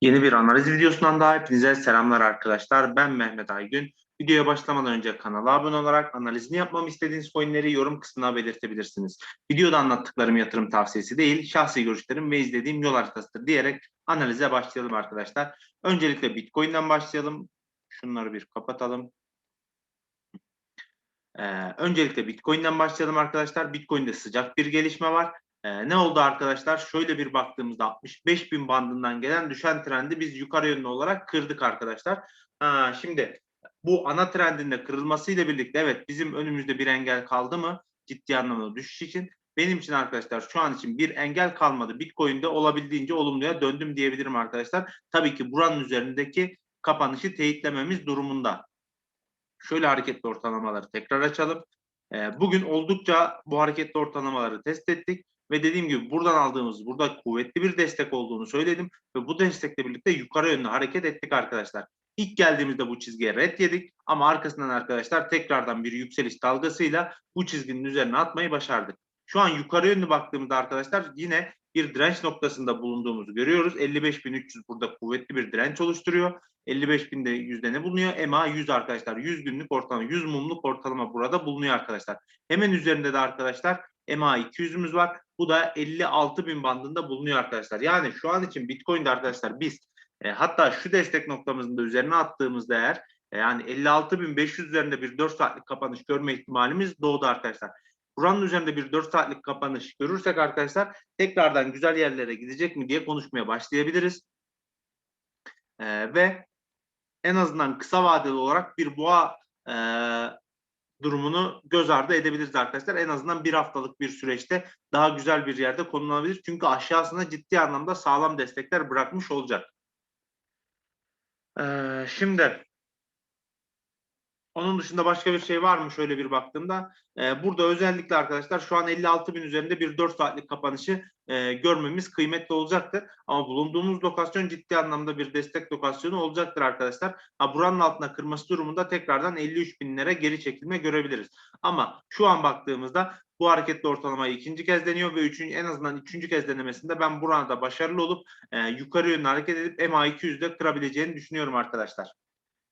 Yeni bir analiz videosundan daha hepinize selamlar arkadaşlar. Ben Mehmet Aygün. Videoya başlamadan önce kanala abone olarak analizini yapmamı istediğiniz coinleri yorum kısmına belirtebilirsiniz. Videoda anlattıklarım yatırım tavsiyesi değil, şahsi görüşlerim ve izlediğim yol haritasıdır diyerek analize başlayalım arkadaşlar. Öncelikle Bitcoin'den başlayalım. Şunları bir kapatalım. Ee, öncelikle Bitcoin'den başlayalım arkadaşlar. Bitcoin'de sıcak bir gelişme var. Ee, ne oldu arkadaşlar? Şöyle bir baktığımızda 65 bin bandından gelen düşen trendi biz yukarı yönlü olarak kırdık arkadaşlar. Ha, şimdi bu ana trendin de kırılmasıyla birlikte evet bizim önümüzde bir engel kaldı mı? Ciddi anlamda düşüş için. Benim için arkadaşlar şu an için bir engel kalmadı. Bitcoin'de olabildiğince olumluya döndüm diyebilirim arkadaşlar. Tabii ki buranın üzerindeki kapanışı teyitlememiz durumunda. Şöyle hareketli ortalamaları tekrar açalım. Ee, bugün oldukça bu hareketli ortalamaları test ettik ve dediğim gibi buradan aldığımız burada kuvvetli bir destek olduğunu söyledim ve bu destekle birlikte yukarı yönlü hareket ettik arkadaşlar. İlk geldiğimizde bu çizgiye red yedik ama arkasından arkadaşlar tekrardan bir yükseliş dalgasıyla bu çizginin üzerine atmayı başardık. Şu an yukarı yönlü baktığımızda arkadaşlar yine bir direnç noktasında bulunduğumuzu görüyoruz. 55.300 burada kuvvetli bir direnç oluşturuyor. 55.000'de yüzde ne bulunuyor? EMA 100 arkadaşlar. 100 günlük ortalama, 100 mumluk ortalama burada bulunuyor arkadaşlar. Hemen üzerinde de arkadaşlar EMA 200'ümüz var. Bu da 56.000 bandında bulunuyor arkadaşlar. Yani şu an için Bitcoin'de arkadaşlar biz e, hatta şu destek noktamızın da üzerine attığımızda eğer e, yani 56.500 üzerinde bir 4 saatlik kapanış görme ihtimalimiz doğdu arkadaşlar. Buranın üzerinde bir 4 saatlik kapanış görürsek arkadaşlar tekrardan güzel yerlere gidecek mi diye konuşmaya başlayabiliriz. Ee, ve en azından kısa vadeli olarak bir boğa e, durumunu göz ardı edebiliriz arkadaşlar. En azından bir haftalık bir süreçte daha güzel bir yerde konulabilir. Çünkü aşağısına ciddi anlamda sağlam destekler bırakmış olacak. Ee, şimdi onun dışında başka bir şey var mı şöyle bir baktığımda? Ee, burada özellikle arkadaşlar şu an 56 bin üzerinde bir 4 saatlik kapanışı e, görmemiz kıymetli olacaktır. Ama bulunduğumuz lokasyon ciddi anlamda bir destek lokasyonu olacaktır arkadaşlar. Ha, buranın altına kırması durumunda tekrardan 53 binlere geri çekilme görebiliriz. Ama şu an baktığımızda bu hareketli ortalamayı ikinci kez deniyor ve üçüncü, en azından üçüncü kez denemesinde ben burada başarılı olup e, yukarı yönlü hareket edip MA200'de kırabileceğini düşünüyorum arkadaşlar.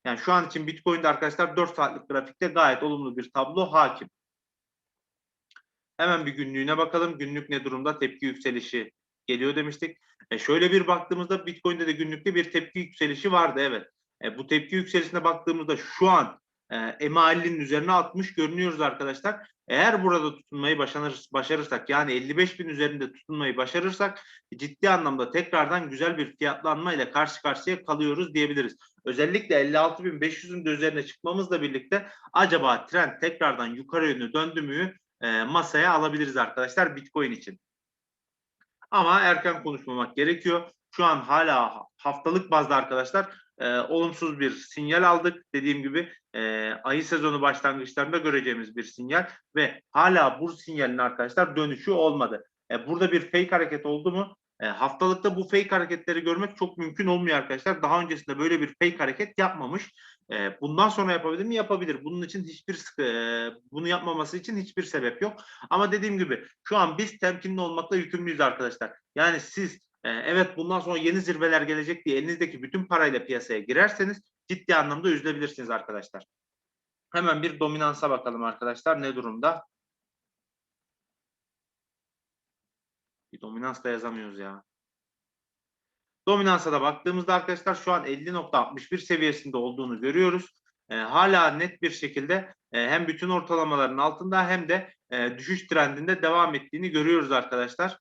Yani şu an için Bitcoin'de arkadaşlar 4 saatlik grafikte gayet olumlu bir tablo hakim. Hemen bir günlüğüne bakalım. Günlük ne durumda? Tepki yükselişi geliyor demiştik. E şöyle bir baktığımızda Bitcoin'de de günlükte bir tepki yükselişi vardı evet. E bu tepki yükselişine baktığımızda şu an e, EMA50'nin üzerine atmış görünüyoruz arkadaşlar. Eğer burada tutunmayı başarır, başarırsak yani 55 bin üzerinde tutunmayı başarırsak ciddi anlamda tekrardan güzel bir fiyatlanma ile karşı karşıya kalıyoruz diyebiliriz. Özellikle 56.500'ün de üzerine çıkmamızla birlikte acaba trend tekrardan yukarı yönlü döndü mü e, masaya alabiliriz arkadaşlar Bitcoin için. Ama erken konuşmamak gerekiyor. Şu an hala haftalık bazda arkadaşlar e, olumsuz bir sinyal aldık. Dediğim gibi e, ayı sezonu başlangıçlarında göreceğimiz bir sinyal ve hala bu sinyalin arkadaşlar dönüşü olmadı. E, burada bir fake hareket oldu mu? E, haftalıkta bu fake hareketleri görmek çok mümkün olmuyor arkadaşlar. Daha öncesinde böyle bir fake hareket yapmamış. E, bundan sonra yapabilir mi? Yapabilir. Bunun için hiçbir e, bunu yapmaması için hiçbir sebep yok. Ama dediğim gibi şu an biz temkinli olmakla yükümlüyüz arkadaşlar. Yani siz e, evet bundan sonra yeni zirveler gelecek diye elinizdeki bütün parayla piyasaya girerseniz ciddi anlamda üzülebilirsiniz arkadaşlar. Hemen bir dominansa bakalım arkadaşlar ne durumda? Bir dominans da yazamıyoruz ya. Dominansa da baktığımızda arkadaşlar şu an 50.61 seviyesinde olduğunu görüyoruz. E, hala net bir şekilde e, hem bütün ortalamaların altında hem de e, düşüş trendinde devam ettiğini görüyoruz arkadaşlar.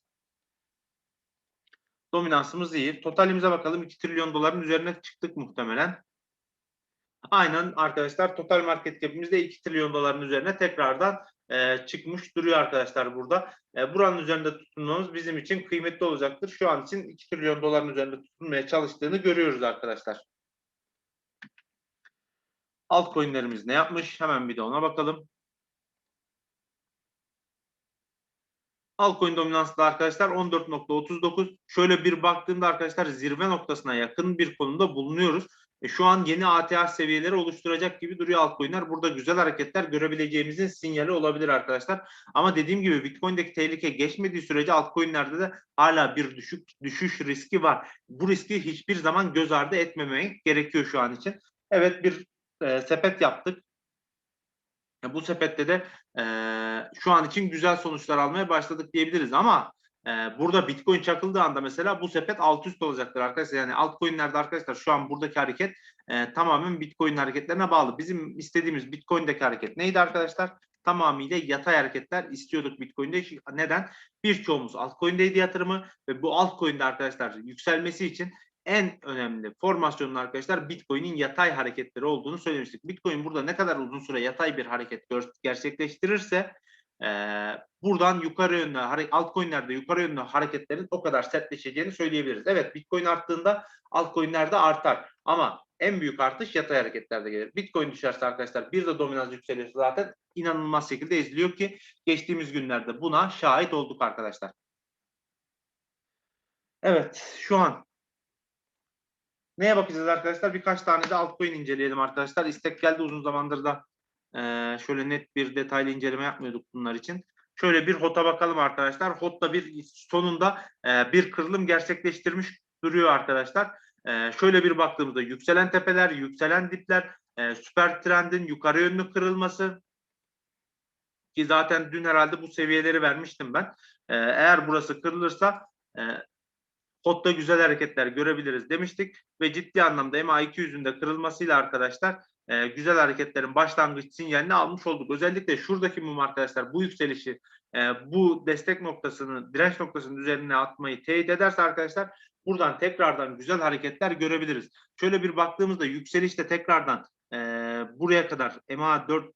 Dominansımız iyi. Totalimize bakalım. 2 trilyon doların üzerine çıktık muhtemelen. Aynen arkadaşlar total market cap'imiz de 2 trilyon doların üzerine tekrardan e, çıkmış duruyor arkadaşlar burada. E, buranın üzerinde tutunmamız bizim için kıymetli olacaktır. Şu an için 2 trilyon doların üzerinde tutunmaya çalıştığını görüyoruz arkadaşlar. Altcoin'lerimiz ne yapmış? Hemen bir de ona bakalım. Altcoin dominansı da arkadaşlar 14.39. Şöyle bir baktığımda arkadaşlar zirve noktasına yakın bir konumda bulunuyoruz. E, şu an yeni ATH seviyeleri oluşturacak gibi duruyor altcoin'ler. Burada güzel hareketler görebileceğimizin sinyali olabilir arkadaşlar. Ama dediğim gibi Bitcoin'deki tehlike geçmediği sürece altcoin'lerde de hala bir düşük düşüş riski var. Bu riski hiçbir zaman göz ardı etmemek gerekiyor şu an için. Evet bir e, sepet yaptık. E, bu sepette de e, şu an için güzel sonuçlar almaya başladık diyebiliriz ama burada Bitcoin çakıldığı anda mesela bu sepet alt üst olacaktır arkadaşlar. Yani altcoin'lerde arkadaşlar şu an buradaki hareket e, tamamen Bitcoin hareketlerine bağlı. Bizim istediğimiz Bitcoin'deki hareket neydi arkadaşlar? Tamamıyla yatay hareketler istiyorduk Bitcoin'de. Neden? Birçoğumuz altcoin'deydi yatırımı ve bu altcoin'de arkadaşlar yükselmesi için en önemli formasyonun arkadaşlar Bitcoin'in yatay hareketleri olduğunu söylemiştik. Bitcoin burada ne kadar uzun süre yatay bir hareket gerçekleştirirse e, buradan yukarı yönlü altcoin'lerde yukarı yönlü hareketlerin o kadar sertleşeceğini söyleyebiliriz. Evet Bitcoin arttığında altcoin'lerde artar ama en büyük artış yatay hareketlerde gelir. Bitcoin düşerse arkadaşlar bir de dominans yükselirse zaten inanılmaz şekilde eziliyor ki geçtiğimiz günlerde buna şahit olduk arkadaşlar. Evet şu an Neye bakacağız arkadaşlar? Birkaç tane de altcoin inceleyelim arkadaşlar. İstek geldi uzun zamandır da şöyle net bir detaylı inceleme yapmıyorduk bunlar için. Şöyle bir HOT'a bakalım arkadaşlar. HOT da bir sonunda bir kırılım gerçekleştirmiş duruyor arkadaşlar. Şöyle bir baktığımızda yükselen tepeler, yükselen dipler, süper trendin yukarı yönlü kırılması ki zaten dün herhalde bu seviyeleri vermiştim ben. Eğer burası kırılırsa HOT'ta güzel hareketler görebiliriz demiştik ve ciddi anlamda MA200'ün kırılmasıyla arkadaşlar e, güzel hareketlerin başlangıç sinyalini almış olduk. Özellikle şuradaki mum arkadaşlar bu yükselişi e, bu destek noktasını direnç noktasının üzerine atmayı teyit ederse arkadaşlar buradan tekrardan güzel hareketler görebiliriz. Şöyle bir baktığımızda yükselişte tekrardan e, buraya kadar MA4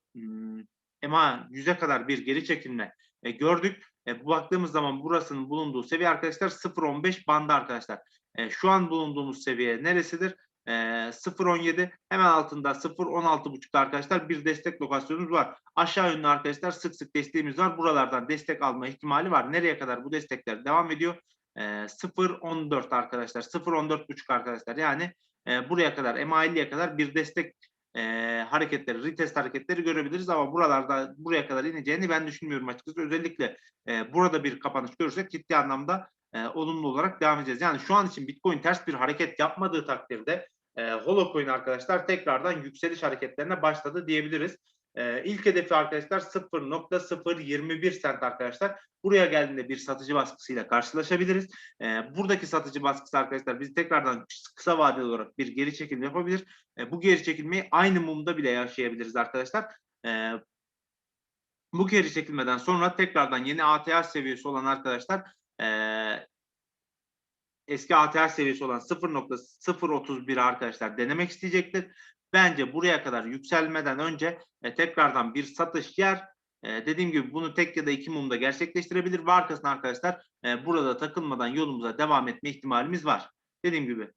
MA 100'e kadar bir geri çekilme e, gördük. E, baktığımız zaman burasının bulunduğu seviye arkadaşlar 0.15 bandı arkadaşlar. E, şu an bulunduğumuz seviye neresidir? E, 0.17 hemen altında 0.16.5'da arkadaşlar bir destek lokasyonumuz var. Aşağı yönlü arkadaşlar sık sık desteğimiz var. Buralardan destek alma ihtimali var. Nereye kadar bu destekler devam ediyor? E, 0.14 arkadaşlar. 0.14.5 arkadaşlar. Yani e, buraya kadar MA50'ye kadar bir destek e, hareketleri, retest hareketleri görebiliriz ama buralarda buraya kadar ineceğini ben düşünmüyorum açıkçası. Özellikle e, burada bir kapanış görürsek ciddi anlamda e, olumlu olarak devam edeceğiz. Yani şu an için Bitcoin ters bir hareket yapmadığı takdirde e, Holocoin arkadaşlar tekrardan yükseliş hareketlerine başladı diyebiliriz. Ee, ilk hedefi arkadaşlar 0.021 sent arkadaşlar. Buraya geldiğinde bir satıcı baskısıyla karşılaşabiliriz. Ee, buradaki satıcı baskısı arkadaşlar biz tekrardan kısa vadeli olarak bir geri çekilme yapabilir. Ee, bu geri çekilmeyi aynı mumda bile yaşayabiliriz arkadaşlar. Ee, bu geri çekilmeden sonra tekrardan yeni ATH seviyesi olan arkadaşlar e, eski ATH seviyesi olan 0.031 arkadaşlar denemek isteyecektir. Bence buraya kadar yükselmeden önce e, tekrardan bir satış yer. E, dediğim gibi bunu tek ya da iki mumda gerçekleştirebilir ve arkasına arkadaşlar e, burada takılmadan yolumuza devam etme ihtimalimiz var. Dediğim gibi.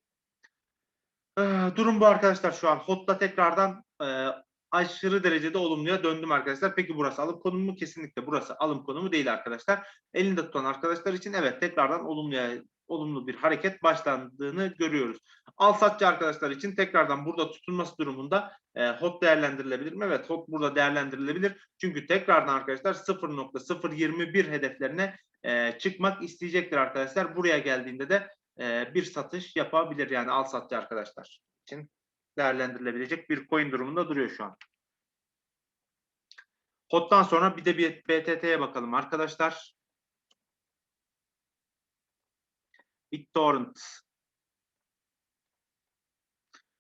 E, durum bu arkadaşlar şu an. HOT'ta tekrardan e, aşırı derecede olumluya döndüm arkadaşlar. Peki burası alım konumu mu? Kesinlikle burası alım konumu değil arkadaşlar. Elinde tutan arkadaşlar için evet tekrardan olumluya olumlu bir hareket başlandığını görüyoruz. Al satçı arkadaşlar için tekrardan burada tutulması durumunda e, HOT değerlendirilebilir mi? Evet HOT burada değerlendirilebilir. Çünkü tekrardan arkadaşlar 0.021 hedeflerine e, çıkmak isteyecektir arkadaşlar. Buraya geldiğinde de e, bir satış yapabilir yani al satçı arkadaşlar için değerlendirilebilecek bir coin durumunda duruyor şu an. HOT'tan sonra bir de bir BTT'ye bakalım arkadaşlar. BitTorrent.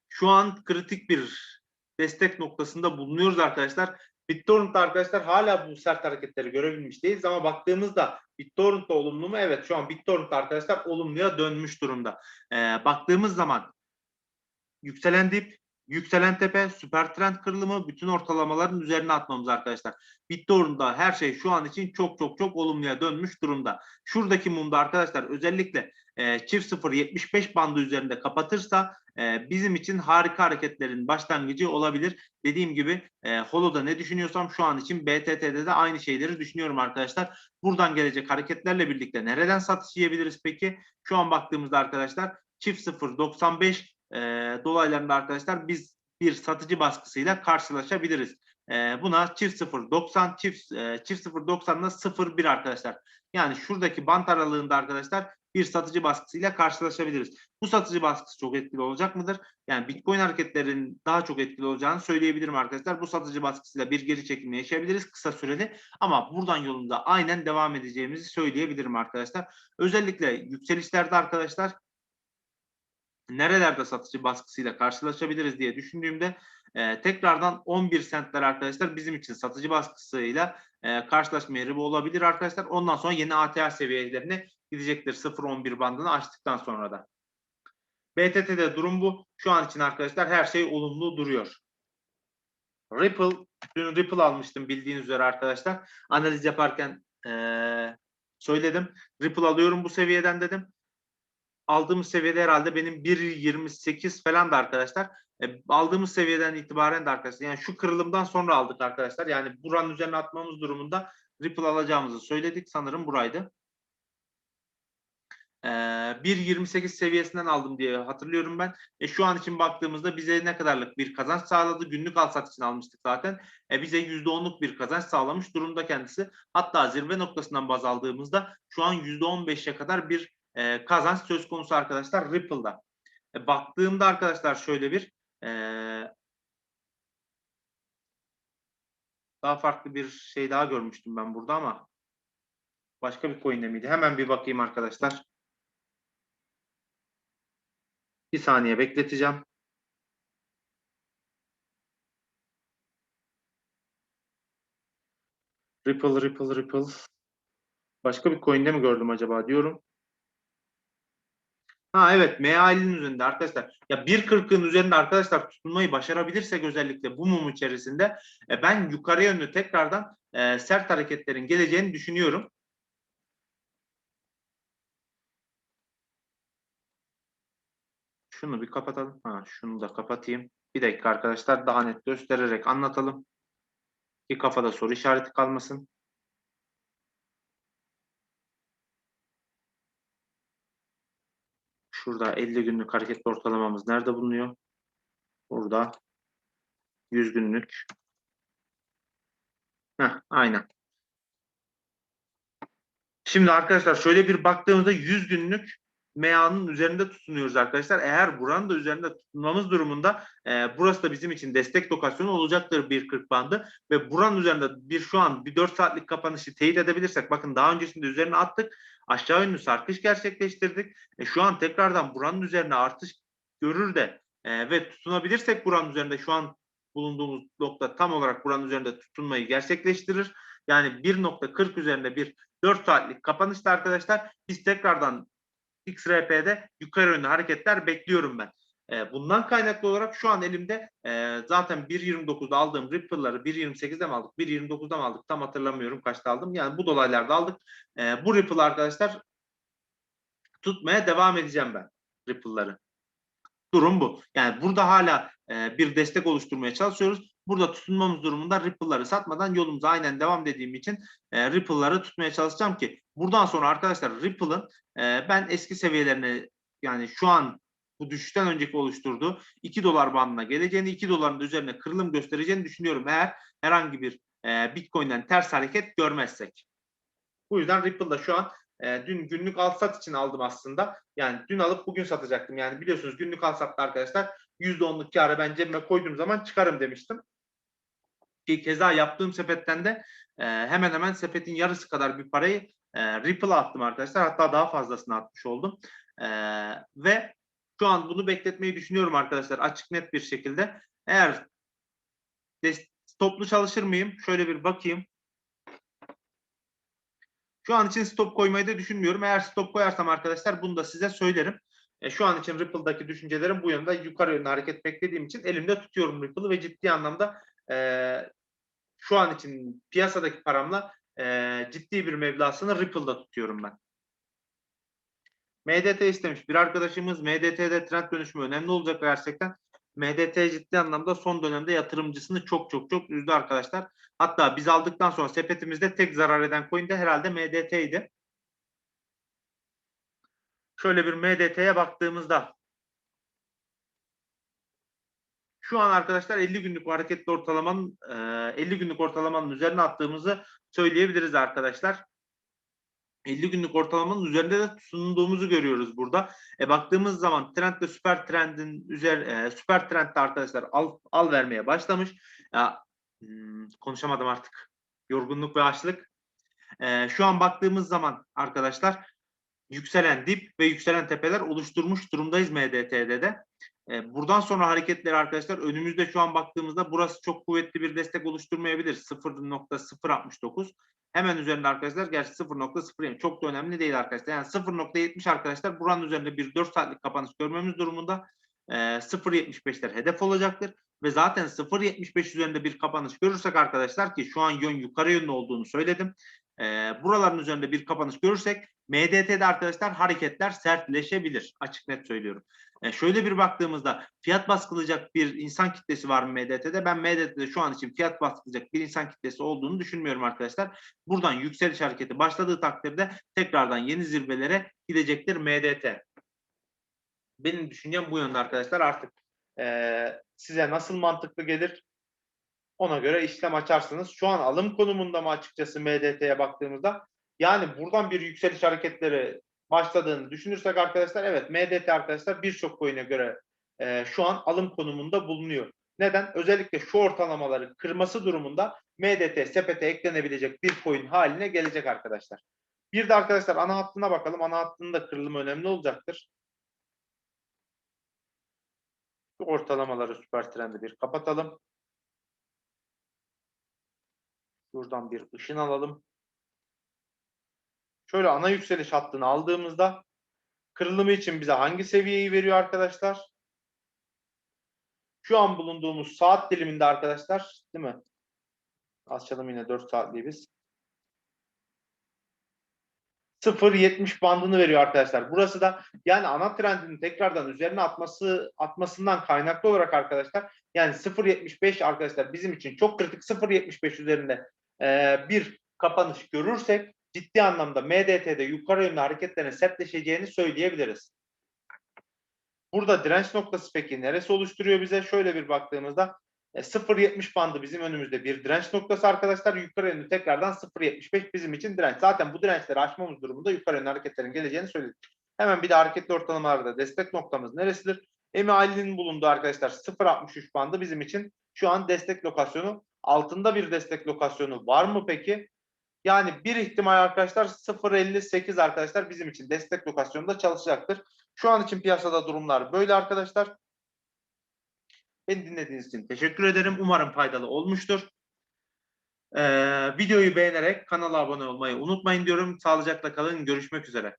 Şu an kritik bir destek noktasında bulunuyoruz arkadaşlar. BitTorrent arkadaşlar hala bu sert hareketleri görebilmiş değiliz ama baktığımızda BitTorrent da olumlu mu? Evet şu an BitTorrent arkadaşlar olumluya dönmüş durumda. Ee, baktığımız zaman yükselen dip, yükselen tepe, süper trend kırılımı bütün ortalamaların üzerine atmamız arkadaşlar. BitTorrent'da her şey şu an için çok çok çok olumluya dönmüş durumda. Şuradaki mumda arkadaşlar özellikle e, çift 0 75 bandı üzerinde kapatırsa e, bizim için harika hareketlerin başlangıcı olabilir. Dediğim gibi e, Holo'da ne düşünüyorsam şu an için BTT'de de aynı şeyleri düşünüyorum arkadaşlar. Buradan gelecek hareketlerle birlikte nereden satış yiyebiliriz peki? Şu an baktığımızda arkadaşlar çift 0 95 e, dolaylarında arkadaşlar biz bir satıcı baskısıyla karşılaşabiliriz. E, buna çift 0 90 çift e, çift 0 90 0 1 arkadaşlar. Yani şuradaki bant aralığında arkadaşlar bir satıcı baskısıyla karşılaşabiliriz. Bu satıcı baskısı çok etkili olacak mıdır? Yani Bitcoin hareketlerin daha çok etkili olacağını söyleyebilirim arkadaşlar. Bu satıcı baskısıyla bir geri çekilme yaşayabiliriz kısa süreli ama buradan yolunda aynen devam edeceğimizi söyleyebilirim arkadaşlar. Özellikle yükselişlerde arkadaşlar nerelerde satıcı baskısıyla karşılaşabiliriz diye düşündüğümde e, tekrardan 11 sentler arkadaşlar bizim için satıcı baskısıyla e, karşılaşma yeri olabilir arkadaşlar. Ondan sonra yeni ATH seviyelerine gidecektir 0.11 bandını açtıktan sonra da. BTT'de durum bu. Şu an için arkadaşlar her şey olumlu duruyor. Ripple, dün Ripple almıştım bildiğiniz üzere arkadaşlar. Analiz yaparken ee, söyledim. Ripple alıyorum bu seviyeden dedim. Aldığımız seviyede herhalde benim 1.28 falan da arkadaşlar. E, aldığımız seviyeden itibaren de arkadaşlar. Yani şu kırılımdan sonra aldık arkadaşlar. Yani buranın üzerine atmamız durumunda Ripple alacağımızı söyledik. Sanırım buraydı. 1.28 seviyesinden aldım diye hatırlıyorum ben. E, şu an için baktığımızda bize ne kadarlık bir kazanç sağladı? Günlük al sat için almıştık zaten. E, bize %10'luk bir kazanç sağlamış durumda kendisi. Hatta zirve noktasından baz aldığımızda şu an %15'e kadar bir e, kazanç söz konusu arkadaşlar Ripple'da. E, baktığımda arkadaşlar şöyle bir e, daha farklı bir şey daha görmüştüm ben burada ama başka bir coin'de miydi? Hemen bir bakayım arkadaşlar. Bir saniye bekleteceğim. Ripple, Ripple, Ripple. Başka bir coin'de mi gördüm acaba diyorum. Ha evet MA50'nin üzerinde arkadaşlar. Ya 1.40'ın üzerinde arkadaşlar tutunmayı başarabilirsek özellikle bu mum içerisinde e, ben yukarı yönlü tekrardan e, sert hareketlerin geleceğini düşünüyorum. Şunu bir kapatalım. Ha, şunu da kapatayım. Bir dakika arkadaşlar daha net göstererek anlatalım. Bir kafada soru işareti kalmasın. Şurada 50 günlük hareketli ortalamamız nerede bulunuyor? Burada 100 günlük. Heh, aynen. Şimdi arkadaşlar şöyle bir baktığımızda 100 günlük MA'nın üzerinde tutunuyoruz arkadaşlar. Eğer buranın da üzerinde tutunmamız durumunda e, burası da bizim için destek lokasyonu olacaktır 1.40 bandı ve buranın üzerinde bir şu an bir 4 saatlik kapanışı teyit edebilirsek bakın daha öncesinde üzerine attık. Aşağı yönlü sarkış gerçekleştirdik. E, şu an tekrardan buranın üzerine artış görür de e, ve tutunabilirsek buranın üzerinde şu an bulunduğumuz nokta tam olarak buranın üzerinde tutunmayı gerçekleştirir. Yani 1.40 üzerinde bir 4 saatlik kapanışta arkadaşlar biz tekrardan XRP'de yukarı yönlü hareketler bekliyorum ben. E, bundan kaynaklı olarak şu an elimde e, zaten 1.29'da aldığım Ripple'ları 1.28'de mi aldık, 1.29'da mı aldık tam hatırlamıyorum kaçta aldım. Yani bu dolaylarda aldık. E, bu Ripple arkadaşlar tutmaya devam edeceğim ben Ripple'ları. Durum bu. Yani burada hala e, bir destek oluşturmaya çalışıyoruz. Burada tutunmamız durumunda Ripple'ları satmadan yolumuza aynen devam dediğim için e, Ripple'ları tutmaya çalışacağım ki buradan sonra arkadaşlar Ripple'ın e, ben eski seviyelerine yani şu an bu düşüşten önceki oluşturduğu 2 dolar bandına geleceğini, 2 doların üzerine kırılım göstereceğini düşünüyorum eğer herhangi bir e, Bitcoin'den ters hareket görmezsek. Bu yüzden Ripple'da şu an e, dün günlük al sat için aldım aslında. Yani dün alıp bugün satacaktım. Yani biliyorsunuz günlük al satta arkadaşlar %10'luk kârı ben cebime koyduğum zaman çıkarım demiştim. Ki keza yaptığım sepetten de e, hemen hemen sepetin yarısı kadar bir parayı e, Ripple'a attım arkadaşlar. Hatta daha fazlasını atmış oldum. E, ve şu an bunu bekletmeyi düşünüyorum arkadaşlar açık net bir şekilde. Eğer toplu çalışır mıyım? Şöyle bir bakayım. Şu an için stop koymayı da düşünmüyorum. Eğer stop koyarsam arkadaşlar bunu da size söylerim. E, şu an için Ripple'daki düşüncelerim bu yönde yukarı yönlü hareket beklediğim için elimde tutuyorum Ripple'ı ve ciddi anlamda e, şu an için piyasadaki paramla e, ciddi bir meblasını Ripple'da tutuyorum ben. MDT istemiş. Bir arkadaşımız MDT'de trend dönüşümü önemli olacak gerçekten. MDT ciddi anlamda son dönemde yatırımcısını çok çok çok üzdü arkadaşlar. Hatta biz aldıktan sonra sepetimizde tek zarar eden coin de herhalde MDT'ydi. Şöyle bir MDT'ye baktığımızda Şu an arkadaşlar 50 günlük hareketli ortalamanın e, 50 günlük ortalamanın üzerine attığımızı söyleyebiliriz arkadaşlar. 50 günlük ortalamanın üzerinde de sunduğumuzu görüyoruz burada. E baktığımız zaman trend de süper trendin üzer e, süper trendde arkadaşlar al al vermeye başlamış. Ya hmm, konuşamadım artık. Yorgunluk ve açlık. E, şu an baktığımız zaman arkadaşlar yükselen dip ve yükselen tepeler oluşturmuş durumdayız MDT'de de. E, buradan sonra hareketleri arkadaşlar önümüzde şu an baktığımızda burası çok kuvvetli bir destek oluşturmayabilir. 0.069 hemen üzerinde arkadaşlar gerçi 0.0 çok da önemli değil arkadaşlar. Yani 0.70 arkadaşlar buranın üzerinde bir 4 saatlik kapanış görmemiz durumunda e, 0.75'ler hedef olacaktır. Ve zaten 0.75 üzerinde bir kapanış görürsek arkadaşlar ki şu an yön yukarı yönlü olduğunu söyledim. E, buraların üzerinde bir kapanış görürsek MDT'de arkadaşlar hareketler sertleşebilir. Açık net söylüyorum. E, şöyle bir baktığımızda fiyat baskılayacak bir insan kitlesi var mı MDT'de? Ben MDT'de şu an için fiyat baskılayacak bir insan kitlesi olduğunu düşünmüyorum arkadaşlar. Buradan yükseliş hareketi başladığı takdirde tekrardan yeni zirvelere gidecektir MDT. Benim düşüncem bu yönde arkadaşlar. Artık e, size nasıl mantıklı gelir? Ona göre işlem açarsınız. Şu an alım konumunda mı açıkçası MDT'ye baktığımızda? Yani buradan bir yükseliş hareketleri başladığını düşünürsek arkadaşlar evet MDT arkadaşlar birçok coin'e göre e, şu an alım konumunda bulunuyor. Neden? Özellikle şu ortalamaları kırması durumunda MDT sepete eklenebilecek bir coin haline gelecek arkadaşlar. Bir de arkadaşlar ana hattına bakalım. Ana hattının da kırılımı önemli olacaktır. Şu ortalamaları süper trendi bir kapatalım. Şuradan bir ışın alalım. Şöyle ana yükseliş hattını aldığımızda kırılımı için bize hangi seviyeyi veriyor arkadaşlar? Şu an bulunduğumuz saat diliminde arkadaşlar değil mi? Açalım yine 4 saatliği biz. 0.70 bandını veriyor arkadaşlar. Burası da yani ana trendin tekrardan üzerine atması atmasından kaynaklı olarak arkadaşlar yani 0.75 arkadaşlar bizim için çok kritik 0.75 üzerinde e, bir kapanış görürsek ciddi anlamda MDT'de yukarı yönlü hareketlerin sertleşeceğini söyleyebiliriz. Burada direnç noktası peki neresi oluşturuyor bize? Şöyle bir baktığımızda 0.70 bandı bizim önümüzde bir direnç noktası arkadaşlar. Yukarı yönlü tekrardan 0.75 bizim için direnç. Zaten bu dirençleri aşmamız durumunda yukarı yönlü hareketlerin geleceğini söyledik. Hemen bir de hareketli ortalamalarda destek noktamız neresidir? EMI bulunduğu arkadaşlar 0.63 bandı bizim için şu an destek lokasyonu. Altında bir destek lokasyonu var mı peki? Yani bir ihtimal arkadaşlar 0.58 arkadaşlar bizim için destek lokasyonunda çalışacaktır. Şu an için piyasada durumlar böyle arkadaşlar. Beni dinlediğiniz için teşekkür ederim. Umarım faydalı olmuştur. Ee, videoyu beğenerek kanala abone olmayı unutmayın diyorum. Sağlıcakla kalın. Görüşmek üzere.